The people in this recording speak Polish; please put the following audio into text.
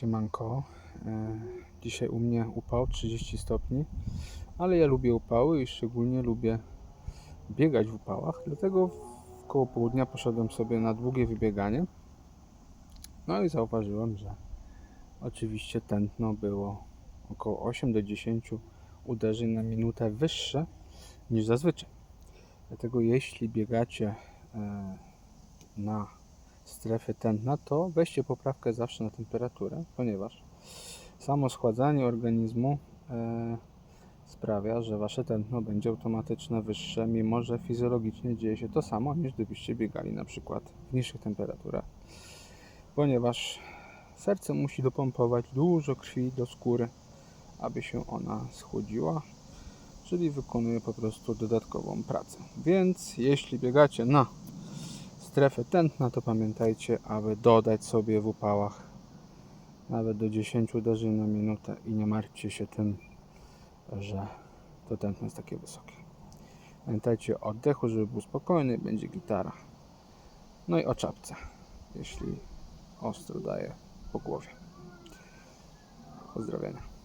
Siemanko. E, Dzisiaj u mnie upał 30 stopni, ale ja lubię upały i szczególnie lubię biegać w upałach, dlatego koło południa poszedłem sobie na długie wybieganie. No i zauważyłem, że oczywiście tętno było około 8 do 10 uderzeń na minutę wyższe niż zazwyczaj. Dlatego jeśli biegacie e, na strefy tętna, to weźcie poprawkę zawsze na temperaturę, ponieważ samo schładzanie organizmu e, sprawia, że wasze tętno będzie automatyczne wyższe, mimo że fizjologicznie dzieje się to samo, niż gdybyście biegali na przykład w niższych temperaturach. Ponieważ serce musi dopompować dużo krwi do skóry, aby się ona schłodziła, czyli wykonuje po prostu dodatkową pracę. Więc jeśli biegacie na strefę tętna, to pamiętajcie, aby dodać sobie w upałach nawet do 10 uderzeń na minutę i nie martwcie się tym, że to tętno jest takie wysokie. Pamiętajcie o oddechu, żeby był spokojny, będzie gitara. No i o czapce, jeśli ostro daje po głowie. Pozdrawienia.